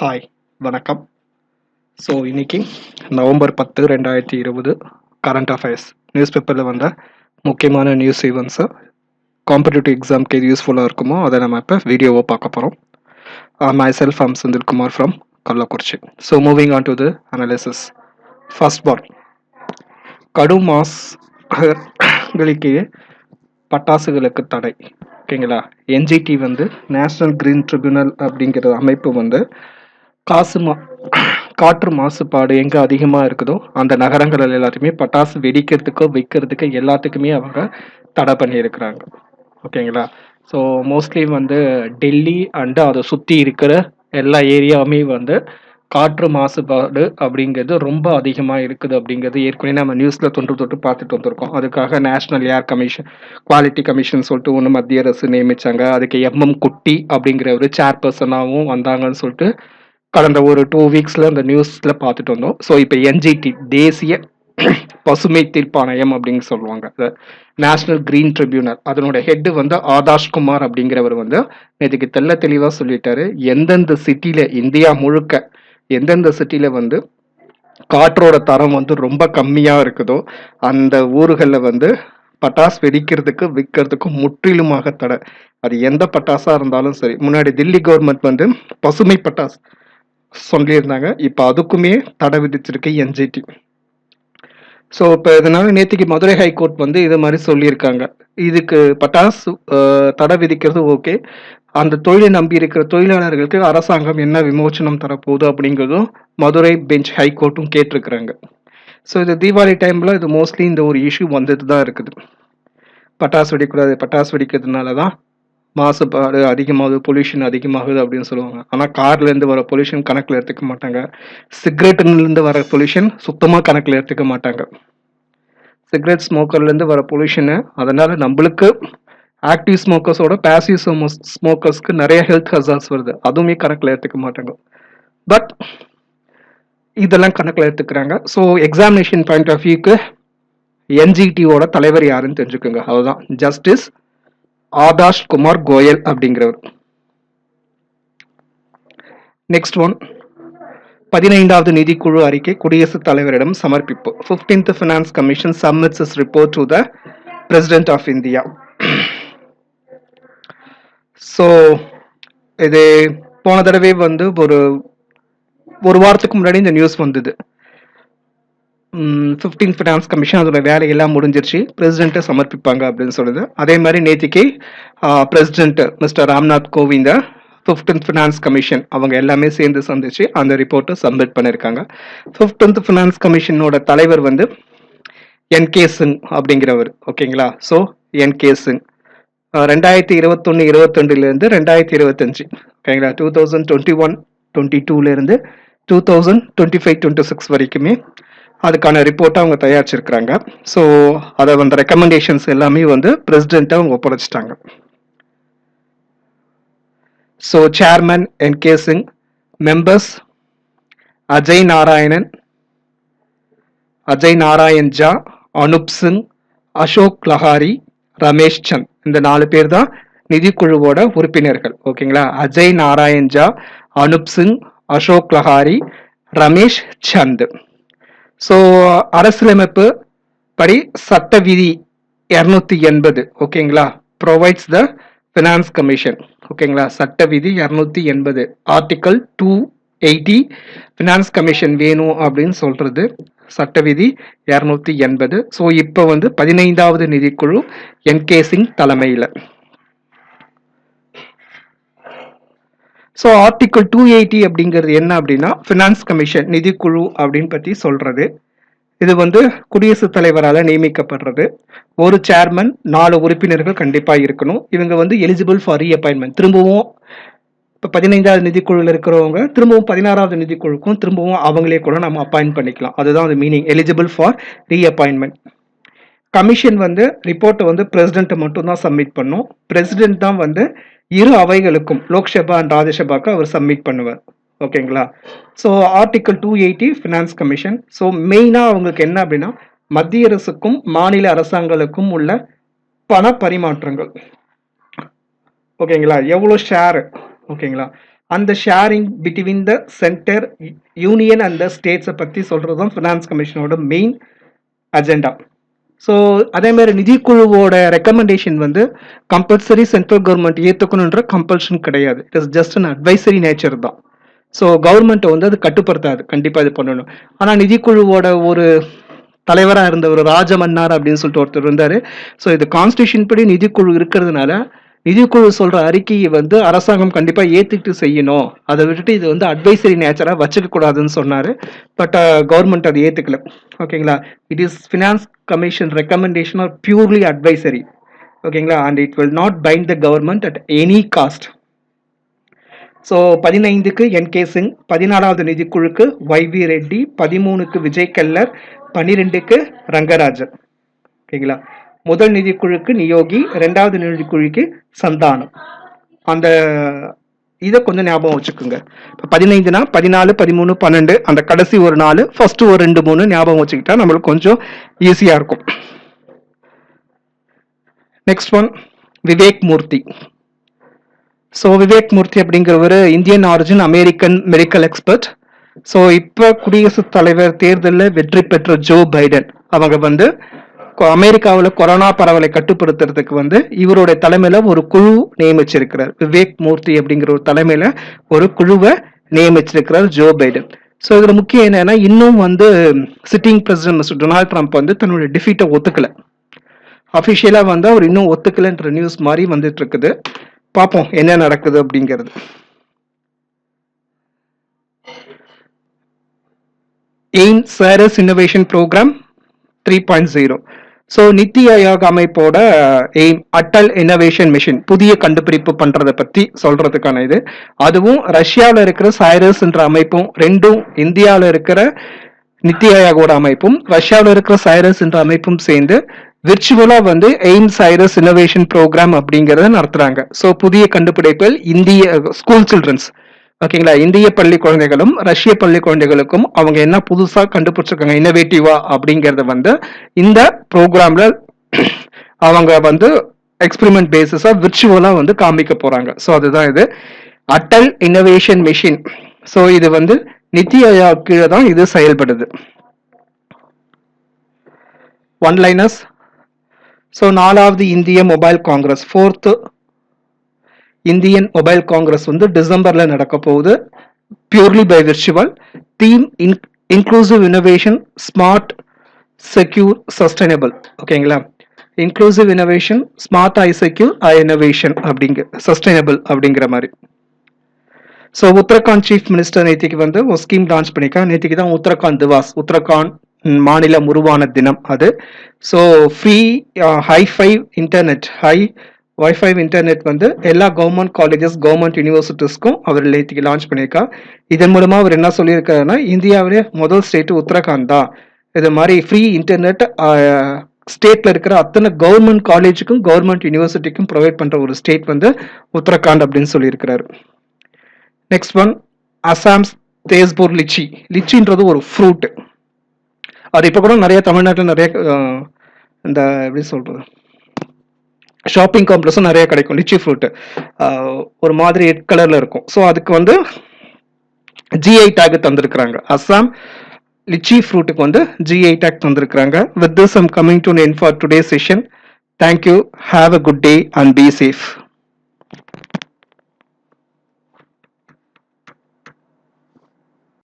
Hi வணக்கம். So இன்றைக்கி November பத்து ரெண்டாயிரத்தி இருபது கரண்ட் அஃபேர்ஸ் நியூஸ் பேப்பரில் வந்த முக்கியமான நியூஸ் ஈவெண்ட்ஸை காம்படிட்டிவ் எக்ஸாம்க்கு எது யூஸ்ஃபுல்லாக இருக்குமோ அதை நம்ம இப்போ வீடியோவை பார்க்க போகிறோம் myself I'm Senthilkumar from Kallakurichi so moving on to the analysis first பால் கடும் மாசுகளுக்கு பட்டாசுகளுக்கு தடை. ஓகேங்களா? என்ஜிடி வந்து நேஷனல் கிரீன் ட்ரிபியூனல் அப்படிங்கிற அமைப்பு வந்து காசு மா காற்று மாசுபாடு எங்கே அதிகமாக இருக்குதோ அந்த நகரங்கள் எல்லாத்தையுமே பட்டாசு வெடிக்கிறதுக்கோ விற்கிறதுக்கு எல்லாத்துக்குமே அவங்க தடை பண்ணியிருக்கிறாங்க. ஓகேங்களா? ஸோ மோஸ்ட்லி வந்து டெல்லி அண்டு அதை சுற்றி இருக்கிற எல்லா ஏரியாவுமே வந்து காற்று மாசுபாடு அப்படிங்கிறது ரொம்ப அதிகமாக இருக்குது அப்படிங்கிறது ஏற்கனவே நம்ம நியூஸில் தொன்று தொட்டு பார்த்துட்டு வந்திருக்கோம். அதுக்காக national air commission quality commission சொல்லிட்டு ஒன்று மத்திய அரசு நியமித்தாங்க அதுக்கு எம்எம் குட்டி அப்படிங்கிற ஒரு சேர்பர்சனாகவும் வந்தாங்கன்னு சொல்லிட்டு கடந்த ஒரு டூ வீக்ஸில் அந்த நியூஸில் பார்த்துட்டு வந்தோம். ஸோ இப்போ என்ஜிடி தேசிய பசுமை தீர்ப்பாணையம் அப்படின்னு சொல்லுவாங்க. நேஷனல் கிரீன் ட்ரிபியூனல் அதனோட ஹெட்டு வந்து ஆதாஷ்குமார் அப்படிங்கிறவர் வந்து நேற்றுக்கு தெல்ல தெளிவாக சொல்லிட்டாரு. எந்தெந்த சிட்டியில் இந்தியா முழுக்க எந்தெந்த சிட்டியில் வந்து காற்றோட தரம் வந்து ரொம்ப கம்மியாக இருக்குதோ அந்த ஊர்களில் வந்து பட்டாஸ் வெடிக்கிறதுக்கு விற்கிறதுக்கு முற்றிலுமாக தடை. அது எந்த பட்டாசாக இருந்தாலும் சரி. முன்னாடி தில்லி கவர்மெண்ட் வந்து பசுமை பட்டாஸ் சொல்லியிருந்தாங்க. இப்போ அதுக்குமே தடை விதிச்சிருக்கு என்ஜிடி ஸோ இப்போ இதனால நேற்றுக்கு மதுரை ஹைகோர்ட் வந்து இது மாதிரி சொல்லியிருக்காங்க. இதுக்கு பட்டாஸ் தடை விதிக்கிறது ஓகே அந்த தொழிலை நம்பி இருக்கிற தொழிலாளர்களுக்கு அரசாங்கம் என்ன விமோச்சனம் தரப்போகுது அப்படிங்கிறதும் மதுரை பெஞ்ச் ஹைகோர்ட்டும் கேட்டிருக்கிறாங்க. ஸோ இது தீபாவளி டைமில் இது மோஸ்ட்லி இந்த ஒரு இஷ்யூ வந்துட்டு தான் இருக்குது. பட்டாசு வெடிக்கூடாது பட்டாசு வெடிக்கிறதுனால தான் மாசுபாடு அதிகமாகுது பொல்யூஷன் அதிகமாகுது அப்படின்னு சொல்லுவாங்க. ஆனால் கார்லேருந்து வர பொல்யூஷன் கணக்கில் எடுத்துக்க மாட்டாங்க. சிகரெட்டுலேருந்து வர பொல்யூஷன் சுத்தமாக கணக்கில் எடுத்துக்க மாட்டாங்க. சிகரெட் ஸ்மோக்கர்லேருந்து வர பொல்யூஷனு அதனால் நம்மளுக்கு ஆக்டிவ் ஸ்மோக்கர்ஸோட பேசிவ் ஸ்மோக்கர்ஸ்க்கு நிறைய ஹெல்த் ஹசார்ஸ் வருது. அதுவுமே கணக்கில் எடுத்துக்க மாட்டாங்க. பட் இதெல்லாம் கணக்கில் எடுத்துக்கிறாங்க. ஸோ எக்ஸாமினேஷன் பாயிண்ட் ஆஃப் வியூக்கு என்ஜிடியோட தலைவர் யாருன்னு தெரிஞ்சுக்கோங்க. அதுதான் ஜஸ்டிஸ் ஆதாஷ் குமார் கோயல் அப்படிங்கிறவர். நெக்ஸ்ட் ஒன் பதினைந்தாவது நிதிக்குழு அறிக்கை குடியரசுத் தலைவரிடம் சமர்ப்பிப்பு. Fifteenth finance commission submits report to the president of India so இது போன தடவை வந்து ஒரு ஒரு வாரத்துக்கு முன்னாடி இந்த நியூஸ் வந்தது. ஃபிஃப்டீன் ஃபினான்ஸ் கமிஷன் அதோட வேலையெல்லாம் முடிஞ்சிருச்சு. பிரசிடென்ட்டை சமர்ப்பிப்பாங்க அப்படின்னு சொல்லுது. அதே மாதிரி நேற்றுக்கு president mister Ramnath Kovind fifteenth finance commission அவங்க எல்லாமே சேர்ந்து சந்திச்சு அந்த ரிப்போர்ட்டை சப்மிட் பண்ணியிருக்காங்க ஃபிஃப்டீன்த் ஃபினான்ஸ் கமிஷனோட தலைவர் வந்து என் கே சிங் அப்படிங்கிறவர். ஓகேங்களா? ஸோ என் கே சிங் ரெண்டாயிரத்தி இருபத்தொன்று இருபத்தொண்டுலேருந்து ரெண்டாயிரத்தி இருபத்தஞ்சு. ஓகேங்களா? Two thousand twenty one twenty டூலேருந்து two thousand twenty five twenty six வரைக்குமே அதுக்கான ரிப்போர்ட்டை அவங்க தயாரிச்சிருக்கிறாங்க. ஸோ அதை வந்து ரெக்கமெண்டேஷன்ஸ் எல்லாமே வந்து பிரசிடென்ட்டை அவங்க ஒப்படைச்சிட்டாங்க. So chairman N K Singh members Ajay Narayanan Ajay Narayan Jha Anup Singh Ashok Lahiri Ramesh Chand இந்த நாலு பேர் தான் நிதிக்குழுவோட உறுப்பினர்கள். ஓகேங்களா அஜய் நாராயண் ஜா அனுப் சிங் அசோக் லஹாரி ரமேஷ் சந்த் ஸோ அரசியலமைப்பு படி சட்ட விதி இரநூத்தி எண்பது ஓகேங்களா ப்ரொவைட்ஸ் த ஃபினான்ஸ் கமிஷன் ஓகேங்களா சட்ட விதி இரநூத்தி எண்பது. Article two eighty finance commission வேணும் அப்படின்னு சொல்றது சட்ட விதி இரநூத்தி எண்பது. ஸோ இப்போ வந்து பதினைந்தாவது நிதிக்குழு என் கே சிங் தலைமையில். ஸோ ஆர்டிக்கிள் டூ எயிட்டி அப்படிங்கிறது என்ன அப்படின்னா ஃபினான்ஸ் கமிஷன் நிதிக்குழு அப்படின்னு பற்றி சொல்கிறது இது வந்து குடியரசுத் தலைவரால் நியமிக்கப்படுறது. ஒரு சேர்மன் நாலு உறுப்பினர்கள் கண்டிப்பாக இருக்கணும். இவங்க வந்து எலிஜிபிள் ஃபார் ரீஅப்பாயின்மெண்ட் திரும்பவும் இப்போ பதினைந்தாவது நிதிக்குழுவில் இருக்கிறவங்க திரும்பவும் பதினாறாவது நிதிக்குழுக்கும் திரும்பவும் அவங்களே கூட நம்ம அப்பாயின்ட் பண்ணிக்கலாம். அதுதான் அந்த meaning eligible for reappointment commission வந்து ரிப்போர்ட்டை வந்து பிரசிடென்ட்டை மட்டும்தான் சப்மிட் பண்ணும். பிரசிடென்ட் தான் வந்து இரு அவைகளுக்கும் லோக்சபா அண்ட் ராஜ்யசபாக்கு அவர் சப்மிட் பண்ணுவார். ஓகேங்களா so article two eighty finance commission so மெயினாக அவங்களுக்கு என்ன அப்படின்னா மத்திய அரசுக்கும் மாநில அரசாங்கங்களுக்கும் உள்ள பண பரிமாற்றங்கள். ஓகேங்களா எவ்வளோ ஷேர் ஓகேங்களா அந்த sharing between the centre union and the ஸ்டேட்ஸை பற்றி சொல்கிறது தான் ஃபினான்ஸ் கமிஷனோட மெயின் அஜெண்டா ஸோ அதே மாதிரி நிதிக்குழுவோட ரெக்கமெண்டேஷன் வந்து கம்பல்சரி சென்ட்ரல் கவர்மெண்ட் ஏற்றுக்கணுன்ற கம்பல்ஷன் கிடையாது. It is just an advisory nature தான். ஸோ கவர்மெண்ட்டை வந்து அது கட்டுப்படுத்தாது. கண்டிப்பாக இது பண்ணணும். ஆனால் நிதிக்குழுவோட ஒரு தலைவராக இருந்த ஒரு ராஜமன்னார் அப்படின்னு சொல்லிட்டு ஒருத்தர் இருந்தார். ஸோ இது கான்ஸ்டியூஷன் படி நிதிக்குழு இருக்கிறதுனால நிதிக்குழு சொல்ற அறிக்கையை வந்து அரசாங்கம் கண்டிப்பா ஏத்துக்கிட்டு செய்யணும். அதை விட்டுட்டு இது வந்து அட்வைசரி நேச்சரா வச்சுக்க கூடாதுன்னு சொன்னாரு. பட் கவர்மெண்ட் uh, அதை ஏத்துக்கல. ஓகேங்களா it is finance commission recommendation are purely advisory ஓகேங்களா and it will not bind the government at any cost so பதினைந்துக்கு என் கே சிங் பதினாலாவது நிதிக்குழுக்கு ஒய் வி ரெட்டி பதிமூணுக்கு விஜய் கல்லர் பன்னிரெண்டுக்கு ரங்கராஜன் ஓகேங்களா முதல் நிதிக்குழுக்கு நியோகி ரெண்டாவது நிதிக்குழுக்கு சந்தானம். அந்த இதை கொஞ்சம் ஞாபகம் வச்சுக்கோங்க. இப்போ பதினைந்துனா பதினாலு பதிமூணு பன்னெண்டு அந்த கடைசி ஒரு நாலு ஃபர்ஸ்ட் ஒரு ரெண்டு மூணு ஞாபகம் வச்சுக்கிட்டா நம்மளுக்கு கொஞ்சம் ஈஸியாக இருக்கும். Next one Vivek Murthy. So Vivek Murthy அப்படிங்கிறவர் Indian origin American medical expert so இப்போ குடியரசுத் தலைவர் தேர்தலில் வெற்றி பெற்ற ஜோ பைடன். அவங்க வந்து அமெரிக்காவில் கொரோனா பரவலை கட்டுப்படுத்துறதுக்கு வந்து இவருடைய தலைமையில ஒரு குழு நியமிச்சிருக்கிறார். விவேக் மூர்த்தி அப்படிங்கிற ஒரு தலைமையில ஒரு குழுவை நியமிச்சிருக்கிறார் ஜோ பைடன். ஸோ இதுல முக்கியம் என்னன்னா இன்னும் வந்து sitting president mister Donald Trump வந்து தன்னுடைய டிஃபீட்டை ஒத்துக்கல. அஃபிஷியலா வந்து அவர் இன்னும் ஒத்துக்கலன்ற நியூஸ் மாதிரி வந்துட்டு இருக்குது பார்ப்போம் என்ன நடக்குது அப்படிங்கிறது. AIM charas innovation programme three point zero so NITI Aayog அமைப்போட AIM Atal innovation mission புதிய கண்டுபிடிப்பு பண்றதை பத்தி சொல்றதுக்கான இது. அதுவும் ரஷ்யாவில் இருக்கிற சைரஸ் என்ற அமைப்பும் ரெண்டும் இந்தியாவில் இருக்கிற நித்தி ஆயோகோட அமைப்பும் ரஷ்யாவில் இருக்கிற சைரஸ் என்ற அமைப்பும் சேர்ந்து விர்ச்சுவலா வந்து எய்ம் சைரஸ் இன்னோவேஷன் ப்ரோக்ராம் அப்படிங்கறத நடத்துறாங்க. ஸோ புதிய கண்டுபிடிப்புகள் இந்திய ஸ்கூல் சில்ட்ரன்ஸ் ஓகேங்களா? இந்திய பள்ளி குழந்தைகளும் ரஷ்ய பள்ளி குழந்தைகளுக்கும் அவங்க என்ன புதுசா கண்டுபிடிச்சிருக்காங்க? இன்னோவேட்டிவா அப்படிங்கறத வந்து இந்த ப்ரோக்ராம்ல அவங்க வந்து எக்ஸ்பெரிமெண்ட் பேசிஸா விர்ச்சுவலா வந்து காமிக்க போறாங்க. ஸோ அதுதான் இது. அட்டல் இன்னோவேஷன் மிஷின் ஸோ இது வந்து நித்தி ஆயோக் கீழே தான் இது செயல்படுது. ஒன் லைனஸ் ஸோ நாலாவது இந்திய mobile congress fourth Indian mobile congress வந்து டிசம்பர்ல நடக்க போகுது. Purely by virtual theme inclusive innovation smart secure sustainable ஓகேங்களா inclusive innovation smart I secure I innovation அப்படிங்கிற சஸ்டைனபிள் அப்படிங்கிற மாதிரி. ஸோ உத்தரகாண்ட் சீஃப் மினிஸ்டர் நேத்திக்கு வந்து ஒரு ஸ்கீம் லான்ச் பண்ணிக்கா நேத்திக்கு தான் உத்தரகாண்ட் திவாஸ் உத்தரகாண்ட் மாநிலம் உருவான தினம் அது. So free hifi internet high wifi internet வந்து எல்லா கவர்மெண்ட் காலேஜஸ் கவர்மெண்ட் யூனிவர்சிட்டிஸ்க்கும் அவர் நேற்றுக்கு லான்ச் பண்ணியிருக்கா. இதன் மூலமாக அவர் என்ன சொல்லியிருக்காருன்னா இந்தியாவிலே முதல் ஸ்டேட்டு உத்தரகாண்ட் தான். இது மாதிரி ஃப்ரீ இன்டர்நெட் ஸ்டேட்டில் இருக்கிற அத்தனை கவர்மெண்ட் காலேஜுக்கும் கவர்மெண்ட் யூனிவர்சிட்டிக்கும் ப்ரொவைட் பண்ணுற ஒரு ஸ்டேட் வந்து உத்தரகாண்ட் அப்படின்னு சொல்லியிருக்கிறாரு. Next one Assam's Tezpur litchi லிச்சின்றது ஒரு ஃப்ரூட் அது இப்போ கூட நிறைய தமிழ்நாட்டில் நிறைய இந்த எப்படி சொல்கிறது ஷாப்பிங் காம்ப்ளெக்ஸும் நிறைய கிடைக்கும். லிச்சி ஃப்ரூட் ஒரு மாதிரி ரெட் கலர்ல இருக்கும். ஸோ அதுக்கு வந்து ஜிஐ டேக் தந்திருக்கிறாங்க. அஸ்ஸாம் லிச்சி ஃப்ரூட்டுக்கு வந்து GI tag தந்திருக்கிறாங்க. With this I'm coming to an for today session thank you have a good day and be safe